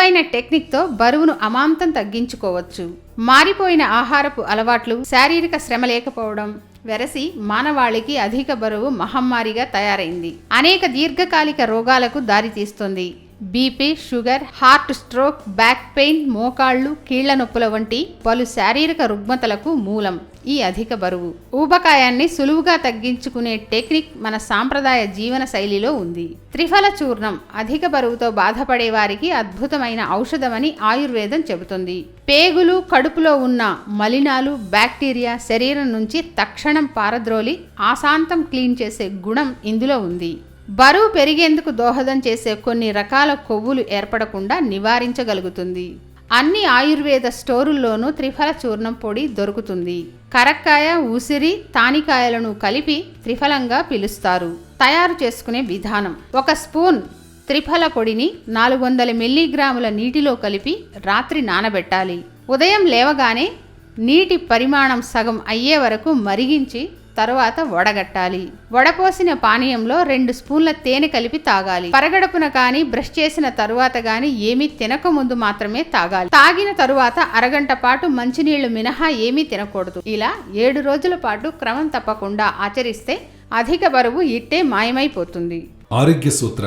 సులువైన టెక్నిక్తో బరువును అమాంతం తగ్గించుకోవచ్చు. మారిపోయిన ఆహారపు అలవాట్లు శారీరక శ్రమ లేకపోవడం వెరసి మానవాళికి అధిక బరువు మహమ్మారిగా తయారైంది. అనేక దీర్ఘకాలిక రోగాలకు దారితీస్తుంది. BP sugar heart stroke back pain మోకాళ్ళు కీళ్ళ నొప్పుల వంటి పలు శారీరక రుగ్మతలకు మూలం ఈ అధిక బరువు. ఊబకాయాన్ని సులువుగా తగ్గించుకునే టెక్నిక్ మన సాంప్రదాయ జీవన శైలిలో ఉంది. త్రిఫల చూర్ణం అధిక బరువుతో బాధపడే వారికి అద్భుతమైన ఔషధమని ఆయుర్వేదం చెబుతుంది. పేగులు కడుపులో ఉన్న మలినాలు బ్యాక్టీరియా శరీరం నుంచి తక్షణం పారద్రోలి ఆశాంతం క్లీన్ చేసే గుణం ఇందులో ఉంది. బరువు పెరిగేందుకు దోహదం చేసే కొన్ని రకాల కొవ్వులు ఏర్పడకుండా నివారించగలుగుతుంది. అన్ని ఆయుర్వేద స్టోరుల్లోనూ త్రిఫల చూర్ణం పొడి దొరుకుతుంది. కరక్కాయ ఉసిరి తానికాయలను కలిపి త్రిఫలంగా పిలుస్తారు. తయారు చేసుకునే విధానం. ఒక స్పూన్ త్రిఫల పొడిని నాలుగు వందల మిల్లీగ్రాముల నీటిలో కలిపి రాత్రి నానబెట్టాలి. ఉదయం లేవగానే నీటి పరిమాణం సగం అయ్యే వరకు మరిగించి తరువాత వడగట్టాలి. వడపోసిన పానీయంలో రెండు స్పూన్ల తేనె కలిపి తాగాలి. పరగడపున కానీ బ్రష్ చేసిన తరువాత కానీ ఏమీ తినక ముందు మాత్రమే తాగాలి. తాగిన తరువాత అరగంట పాటు మంచినీళ్ళు మినహా ఏమీ తినకూడదు. ఇలా ఏడు రోజుల పాటు క్రమం తప్పకుండా ఆచరిస్తే అధిక బరువు ఇట్టే మాయమైపోతుంది. ఆరోగ్య సూత్ర.